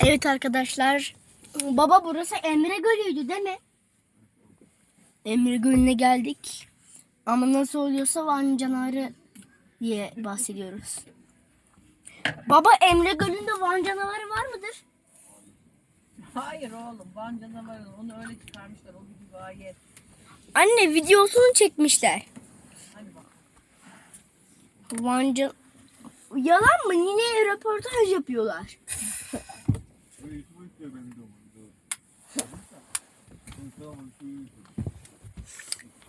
Evet arkadaşlar. Baba burası Emre Gölü'ydü değil mi? Emre Gölü'ne geldik. Ama nasıl oluyorsa Van canavarı diye bahsediyoruz. Baba Emre Gölü'nde Van canavarı var mıdır? Hayır oğlum Van canavarı onu öyle çıkarmışlar o bir rivayet. Anne videosunu çekmişler. Van can... Yalan mı? Yine röportaj yapıyorlar.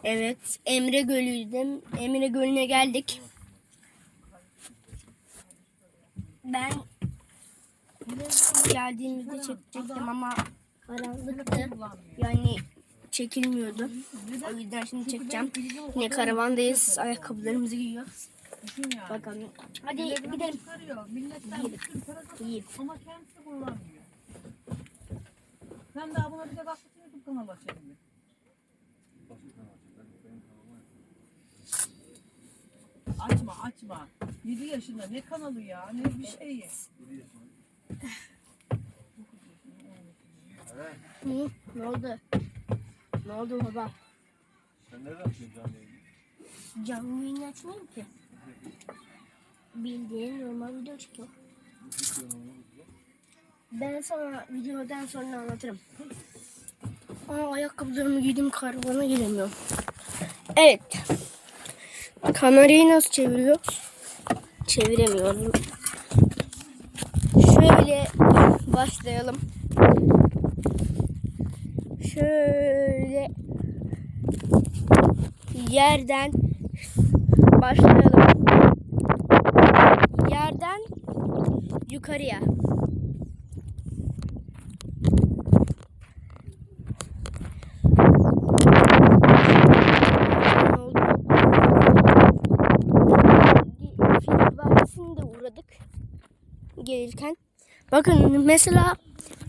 Evet, Emre Gölü'ydüm. Emre Gölü'ne geldik. Ben geldiğimizde çekecektim ama karanlıktı. Yani çekilmiyordu. O yüzden şimdi çekeceğim. Yine karavandayız. Ayakkabılarımızı giyiyoruz. Bakalım. Hadi gidelim. Milletten Daha buna bir de bak YouTube kanalı açalım. bir. Açma açma. 7 yaşında ne kanalı ya ne bir şeyi. Hı, ne oldu? Ne oldu baba? Sen nereden açıyorsun canlı yayını? Canlı yayın açmayayım ki. Bildiğin normal video çıkıyor. Ben sana videodan sonra anlatırım. Aa, ayakkabılarımı giydim karavana giremiyorum. Evet. Kamerayı nasıl çeviriyor? Çeviremiyorum. Şöyle başlayalım. Şöyle yerden başlayalım. Yerden yukarıya. Ne oldu? Film bahçesine de uğradık gelirken. Bakın mesela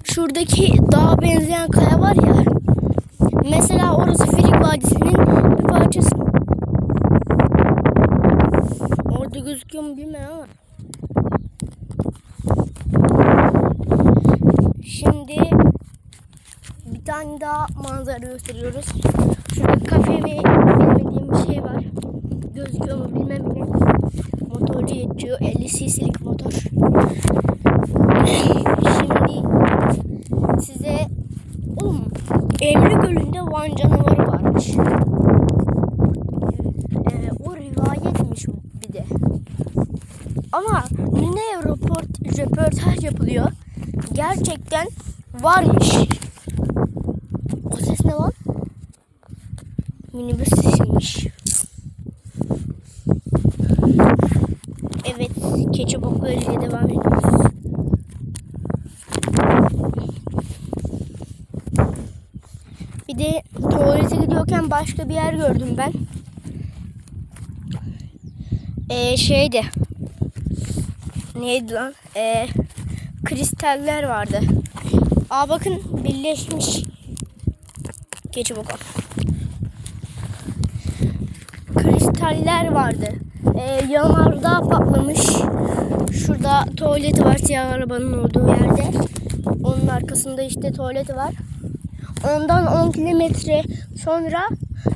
şuradaki dağa benzeyen kaya var ya. Mesela orası Filik Vadisi'nin bir parçası. Orada gözüküyor mu bilmiyorum ama. Şimdi bir tane daha manzara gösteriyoruz. Şurada Van canavarı varmış. Ee, o rivayetmiş bir de. Ama ne röport, röportaj yapılıyor. Gerçekten varmış. O ses ne lan? Minibüs sesiymiş. Evet, keçi boklarıyla devam ediyoruz. Bir tuvalete gidiyorken başka bir yer gördüm ben. Ee, şeydi. Neydi lan? Ee, kristaller vardı. Aa bakın birleşmiş. Geçi bakalım. Kristaller vardı. Ee, yanardağ patlamış. Şurada tuvaleti var siyah arabanın olduğu yerde. Onun arkasında işte tuvaleti var. Ondan 10 kilometre sonra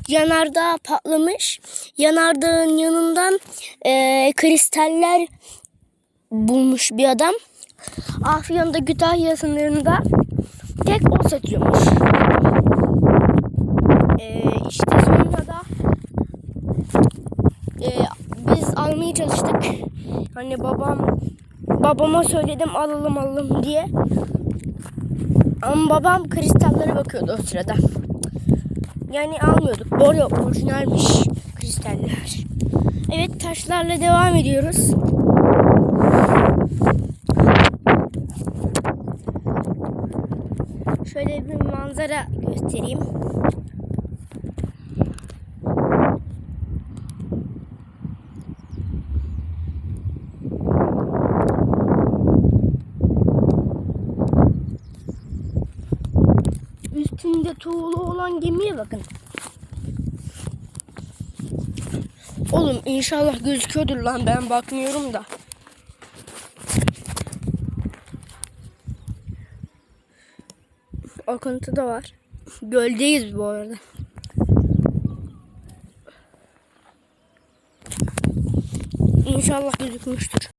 yanardağ patlamış. Yanardağın yanından eee, kristaller bulmuş bir adam. Afyon'da Kütahya sınırında tek o satıyormuş. Eee işte sonra da eee, biz almaya çalıştık. Hani babam babama söyledim alalım alalım diye. Ama babam kristallere bakıyordu o sırada. Yani almıyorduk. Doğru orijinalmiş kristaller. Evet taşlarla devam ediyoruz. Şöyle bir manzara göstereyim. Üstünde tuğlu olan gemiye bakın. Oğlum inşallah gözüküyordur lan ben bakmıyorum da. akıntı da var. Göldeyiz bu arada. İnşallah gözükmüştür.